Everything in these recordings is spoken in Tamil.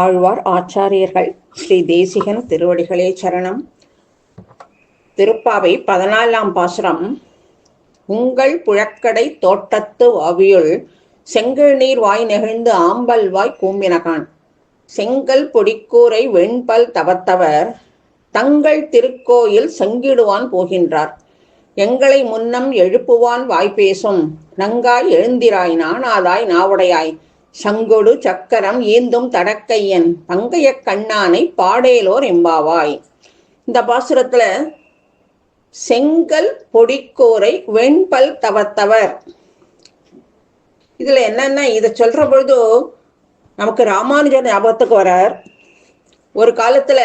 ஆழ்வார் ஆச்சாரியர்கள். ஸ்ரீ தேசிகன் திருவடிகளே சரணம். திருப்பாவை பதினாலாம் பாசுரம். உங்கள் புழக்கடை தோட்டத்து அவியுள் செங்கல் நீர் வாய் நெகிழ்ந்து ஆம்பல் வாய் கூம்பினகான். செங்கல் பொடிக்கூரை வெண்பல் தவத்தவர் தங்கள் திருக்கோயில் செங்கிடுவான் போகின்றார். எங்களை முன்னம் எழுப்புவான் வாய்ப்பேசும் நங்காய் எழுந்திராய் நானாதாய் நாவுடையாய். சங்கொடு சக்கரம் ஏந்தும் தடக்கையன் பங்கைய கண்ணானை பாடேலோர் எம்பாவாய். இந்த பாசுரத்துல செங்கல் பொடிக்கோரை வெண்பல் தவத்தவர். இதுல என்னன்னா இதை சொல்ற பொழுது நமக்கு ராமானுஜர் ஞாபகத்துக்கு வரார். ஒரு காலத்துல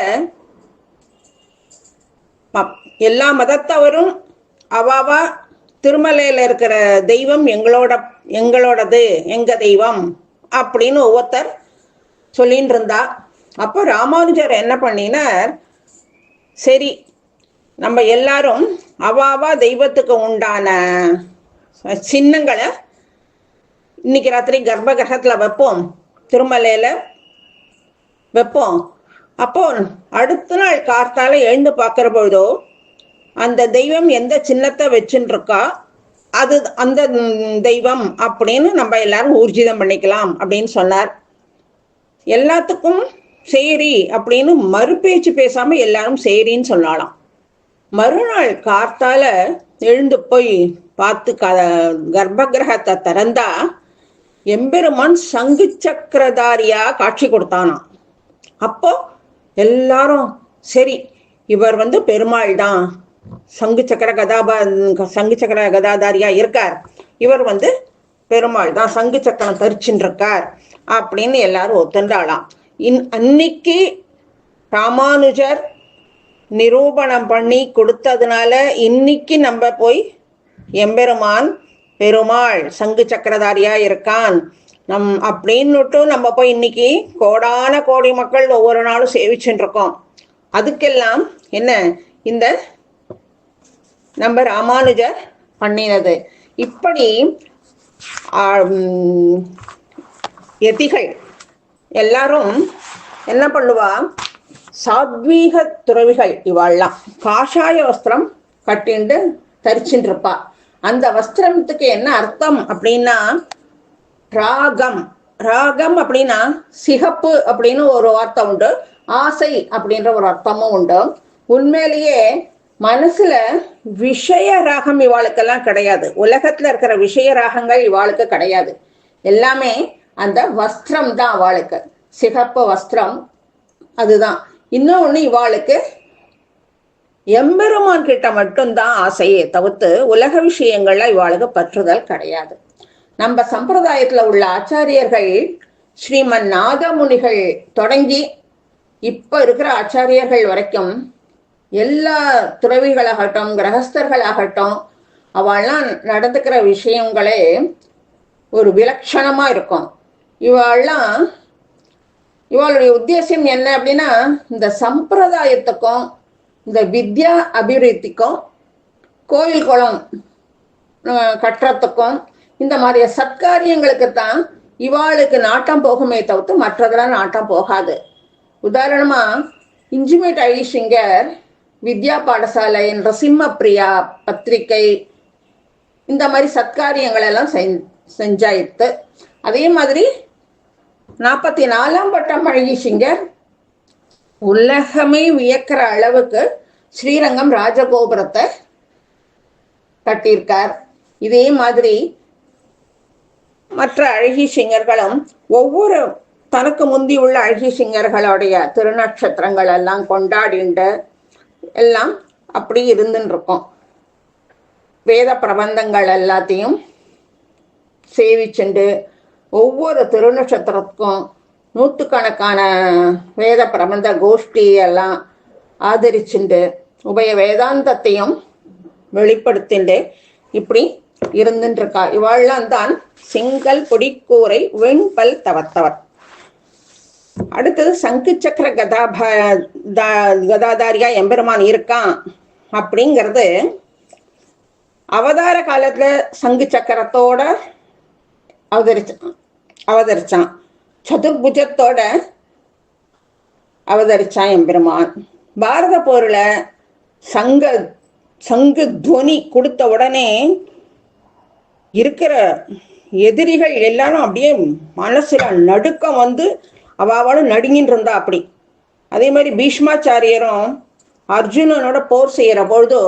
எல்லா மதத்தவரும் அவாவா திருமலையில இருக்கிற தெய்வம் எங்களோட எங்களோடது எங்க தெய்வம். அப்படின்னு ஒவ்வொருத்தர் சொல்லின்னு இருந்தா அப்போ ராமானுஜர் என்ன பண்ணினார்? சரி நம்ம எல்லாரும் அவாவா தெய்வத்துக்கு உண்டான சின்னங்களை இன்னைக்கு ராத்திரி கர்ப்ப கிரகத்துல வைப்போம். திருமலையில் வைப்போம். அப்போ அடுத்த நாள் கார்த்தால எழுந்து பார்க்குற பொழுதோ அந்த தெய்வம் எந்த சின்னத்தை வச்சின்னுருக்கா அது அந்த தெய்வம் அப்படின்னு நம்ம எல்லாரும் ஊர்ஜிதம் பண்ணிக்கலாம் அப்படின்னு சொன்னார். எல்லாத்துக்கும் சரி அப்படின்னு மறுபேச்சு பேசாம எல்லாரும் சரின்னு சொன்னாலாம் மறுநாள் கார்த்தால எழுந்து போய் பார்த்து க கர்ப்ப கிரகத்தை திறந்தா எம்பெருமான் சங்கு சக்கரதாரியா காட்சி கொடுத்தானாம். அப்போ எல்லாரும் சரி இவர் வந்து பெருமாள் தான் சங்கு சக்கர கதாபா சங்கு சக்கர கதாதாரியா இருக்கார். இவர் வந்து பெருமாள் தான் சங்கு சக்கரம் தரிச்சுன்னு இருக்கார் அப்படின்னு எல்லாரும் ஒத்துண்டாளாம். இன் அன்னைக்கு ராமானுஜர் நிரூபணம் பண்ணி கொடுத்ததுனால இன்னைக்கு நம்ம போய் எம்பெருமான் பெருமாள் சங்கு சக்கரதாரியா இருக்கான். நம் அப்படின்னுட்டு நம்ம போய் இன்னைக்கு கோடான கோடி மக்கள் ஒவ்வொரு நாளும் சேவிச்சுட்டு இருக்கோம் அதுக்கெல்லாம் என்ன இந்த நம்ம ராமானுஜர் பண்ணினது. இப்படி எதிகள் எல்லாரும் என்ன பண்ணுவா? சாத்வீக துறவிகள் இவாள்லாம். காஷாய வஸ்திரம் கட்டிண்டு தரிச்சுட்டு இருப்பா அந்த வஸ்திரத்துக்கு என்ன அர்த்தம் அப்படின்னா ராகம். ராகம் அப்படின்னா சிகப்பு அப்படின்னு ஒரு வார்த்தை உண்டு. ஆசை அப்படின்ற ஒரு அர்த்தமும் உண்டு. உண்மையிலேயே மனசுல விஷய ராகம் இவாளுக்கெல்லாம் கிடையாது. உலகத்துல இருக்கிற விஷய ராகங்கள் இவாளுக்கு கிடையாது. எல்லாமே அந்த வஸ்திரம் தான் அவளுக்கு சிகப்பு வஸ்திரம் அதுதான். இன்னொன்னு இவாளுக்கு எம்பெருமான் கிட்ட மட்டும்தான் ஆசையே தவிர்த்து உலக விஷயங்கள்ல இவாளுக்கு பற்றுதல் கிடையாது. நம்ம சம்பிரதாயத்துல உள்ள ஆச்சாரியர்கள் ஸ்ரீமன் நாதமுனிகள் தொடங்கி இப்ப இருக்கிற ஆச்சாரியர்கள் வரைக்கும் எல்லா துறவிகளாகட்டும் கிரகஸ்தர்களாகட்டும் அவள்லாம் நடந்துக்கிற விஷயங்களே ஒரு விலட்சணமா இருக்கும். இவாள்லாம் இவளுடைய உத்தேசம் என்ன அப்படின்னா இந்த சம்பிரதாயத்துக்கும் இந்த வித்யா அபிவிருத்திக்கும் கோயில் குளம் கட்டுறதுக்கும் இந்த மாதிரி சத்காரியங்களுக்கு தான் இவாளுக்கு நாட்டம் போகுமே தவிர்த்து மற்றதெல்லாம் நாட்டம் போகாது. உதாரணமா இன்ஜிமேட் சிங்கர் வித்யா பாடசாலை நரசிம்மப்பிரியா பத்திரிகை இந்த மாதிரி சத்காரியங்கள் எல்லாம் செஞ்- அதே மாதிரி நாற்பத்தி நாலாம் பட்டம் அழகிசிங்கர் உலகமே வியக்கிற அளவுக்கு ஸ்ரீரங்கம் ராஜகோபுரத்தை கட்டியிருக்கார். இதே மாதிரி மற்ற அழகி சிங்கர்களும் ஒவ்வொரு தனக்கு முந்தி உள்ள அழகி சிங்கர்களுடைய திருநட்சத்திரங்கள் எல்லாம் கொண்டாடிண்டு எல்லாம் அப்படி இருந்துன்னு இருக்கோம் வேத பிரபந்தங்கள் எல்லாத்தையும் சேவிச்சுண்டு ஒவ்வொரு திருநட்சத்திரத்துக்கும் நூற்றுக்கணக்கான வேத பிரபந்த கோஷ்டி எல்லாம் ஆதரிச்சுண்டு உபய வேதாந்தத்தையும் வெளிப்படுத்திண்டு இப்படி இருந்துட்டு இருக்கா இவாள்லாம் தான் செங்கல் பொடிக்கூரை வெண்பல் தவத்தவர் அடுத்தது சங்கு சக்கர கதாபா கதாதாரியா எம்பெருமான் இருக்கான் அப்படிங்கிறது அவதார காலத்துல சங்கு சக்கரத்தோட அவதரிச்சான் அவதரிச்சான். சதுர்புஜத்தோட அவதரிச்சான் எம்பெருமான். பாரத போர்ல சங்க சங்கு துவனி கொடுத்த உடனே இருக்கிற எதிரிகள் எல்லாரும் அப்படியே மனசுல நடுக்கம் வந்து அவாவாலும் நடுங்கின்னு இருந்தா அப்படி. அதே மாதிரி பீஷ்மாச்சாரியரும் அர்ஜுனனோட போர் செய்யற பொழுது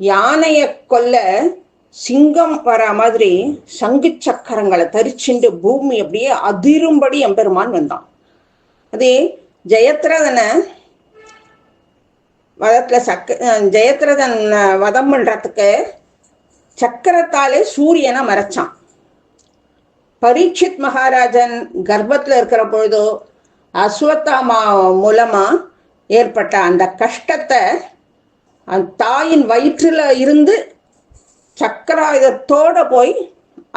யானைய கொல்ல சிங்கம் வர மாதிரி சங்கு சக்கரங்களை தரிச்சுண்டு பூமி அப்படியே அதிரும்படி எம்பெருமான் வந்தான். அதே ஜெயத்ரதனை வதத்துல சக்க ஜெயத்ரதன் வதம் பண்றதுக்கு சக்கரத்தாலே சூரியனை மறைச்சான். பரீட்சித் மகாராஜன் கர்ப்பத்தில் இருக்கிற பொழுதோ அஸ்வத்தாமா மூலமா ஏற்பட்ட அந்த கஷ்டத்தை அந்த தாயின் வயிற்றுல இருந்து சக்கராயுதத்தோட போய்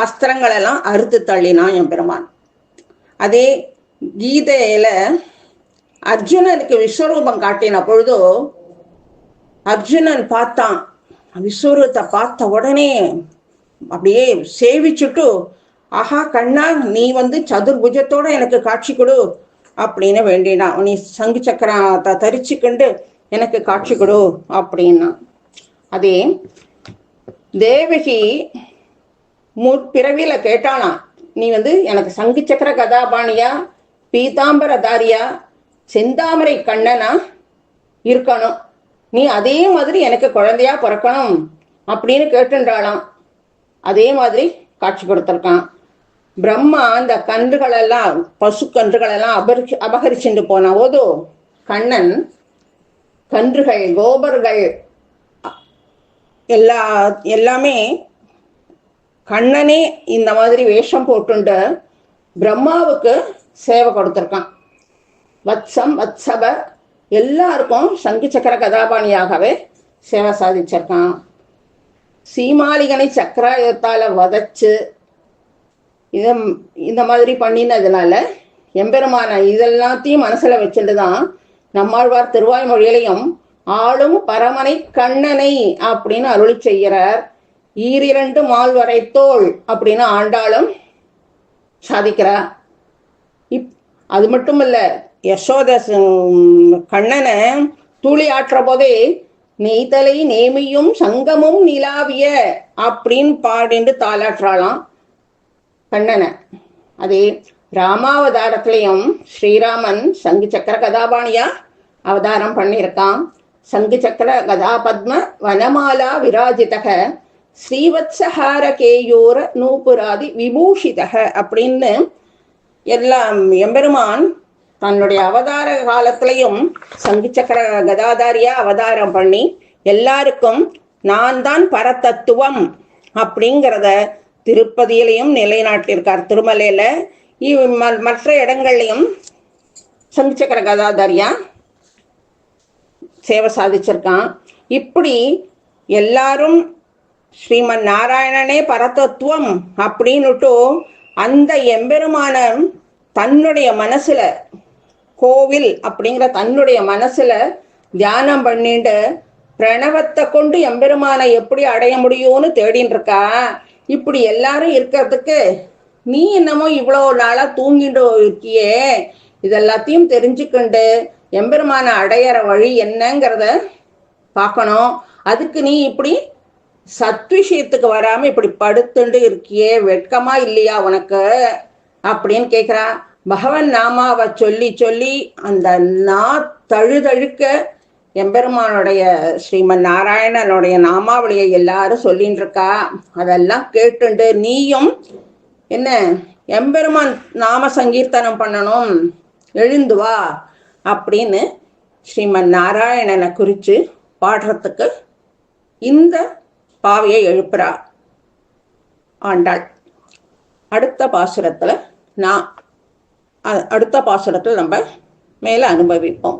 அஸ்திரங்கள் எல்லாம் அறுத்து தள்ளினான் என் பெருமான். அதே கீதையில அர்ஜுனனுக்கு விஸ்வரூபம் காட்டின பொழுதோ அர்ஜுனன் பார்த்தான். விஸ்வரூபத்தை பார்த்த உடனே அப்படியே சேவிச்சுட்டு ஆஹா கண்ணா நீ வந்து சதுர்புஜத்தோட எனக்கு காட்சி கொடு அப்படின்னு வேண்டினா நீ சங்கு சக்கரத்தை தரிச்சுக்கண்டு எனக்கு காட்சி கொடு அப்படின்னா அதே தேவகி முற்பிறவியில கேட்டானா நீ வந்து எனக்கு சங்கு சக்கர கதாபாணியா பீதாம்பரதாரியா செந்தாமரை கண்ணனா இருக்கணும். நீ அதே மாதிரி எனக்கு குழந்தையா பிறக்கணும் அப்படின்னு கேட்டுன்றாளாம். அதே மாதிரி காட்சி கொடுத்துருக்கான். பிரம்மா அந்த கன்றுகளெல்லாம் பசு கன்றுகளெல்லாம் அபரி அபகரிச்சுட்டு போன போது கண்ணன் கன்றுகள் கோபர்கள் எல்லா எல்லாமே கண்ணனே இந்த மாதிரி வேஷம் போட்டுண்டு பிரம்மாவுக்கு சேவை கொடுத்துருக்கான். வத்சம் வத்சப எல்லாருக்கும் சங்கு சக்கர கதாபாணியாகவே சேவை சாதிச்சிருக்கான். சீமாளிகனை சக்கராயுதத்தால வதச்சு இத இந்த மாதிரி பண்ணினதுனால எம்பெருமான இதெல்லாத்தையும் மனசுல வச்சுட்டு தான் நம்மாழ்வார் திருவாய்மொழியிலையும் ஆளும் பரமனை கண்ணனை அப்படின்னு அருளி செய்கிறார். ஈரிரண்டு மால்வரை தோல் அப்படின்னு ஆண்டாளும் சாதிக்கிறார். இப் அது மட்டும் இல்ல யசோத கண்ணனை தூளி ஆற்ற போதே நெய்தலை நேமியும் சங்கமும் நிலாவிய அப்படின்னு பாடிண்டு தாளாற்றாளாம். கண்ணனை அதே ராமாவதாரத்திலையும் ஸ்ரீராமன் சங்கு சக்கர கதாபாணியா அவதாரம் பண்ணியிருக்கான். சங்கு சக்கர கதாபத்ம வனமாலா விராஜிதக ஸ்ரீவத்சஹார கேயூர நூபுராதி விபூஷிதக அப்படின்னு எல்லாம் எம்பெருமான் தன்னுடைய அவதார காலத்திலையும் சங்கு சக்கர கதாதாரியா அவதாரம் பண்ணி எல்லாருக்கும் நான் தான் பரதத்துவம் அப்படிங்கிறத திருப்பதியிலையும் நிலைநாட்டியிருக்கார். திருமலையில மற்ற இடங்கள்லையும் சந்திச்சக்கர கதாதாரியா சேவை சாதிச்சிருக்கான். இப்படி எல்லாரும் ஸ்ரீமன் நாராயணனே பரதத்துவம் அப்படின்னுட்டு அந்த எம்பெருமான தன்னுடைய மனசுல கோவில் அப்படிங்கிற தன்னுடைய மனசுல தியானம் பண்ணிட்டு பிரணவத்தை கொண்டு எம்பெருமானை எப்படி அடைய முடியும்னு தேடின்னு இருக்கா இப்படி எல்லாரும் இருக்கிறதுக்கு நீ என்னமோ இவ்வளோ நாளா தூங்கிட்டு இருக்கியே? இதெல்லாத்தையும் தெரிஞ்சுக்கண்டு எம்பெருமான அடையிற வழி என்னங்கிறத பார்க்கணும். அதுக்கு நீ இப்படி சத்விஷயத்துக்கு வராம இப்படி படுத்துண்டு இருக்கியே? வெட்கமா இல்லையா உனக்கு? அப்படின்னு கேக்குறா. பகவன் நாமாவை சொல்லி சொல்லி அந்த நா தழுதழுக்க எம்பெருமானுடைய ஸ்ரீமன் நாராயணனுடைய நாமாவளியை எல்லாரும் சொல்லின்னு இருக்கா அதெல்லாம் கேட்டுண்டு நீயும் என்ன எம்பெருமான் நாம சங்கீர்த்தனம் பண்ணணும் எழுந்து வா அப்படின்னு ஸ்ரீமன் நாராயணனை குறித்து பாடுறதுக்கு இந்த பாவையை எழுப்புறா. ஆண்டாள் அடுத்த பாசுரத்தில் நான் அடுத்த பாசுரத்தில் நம்ம மேலே அனுபவிப்போம்.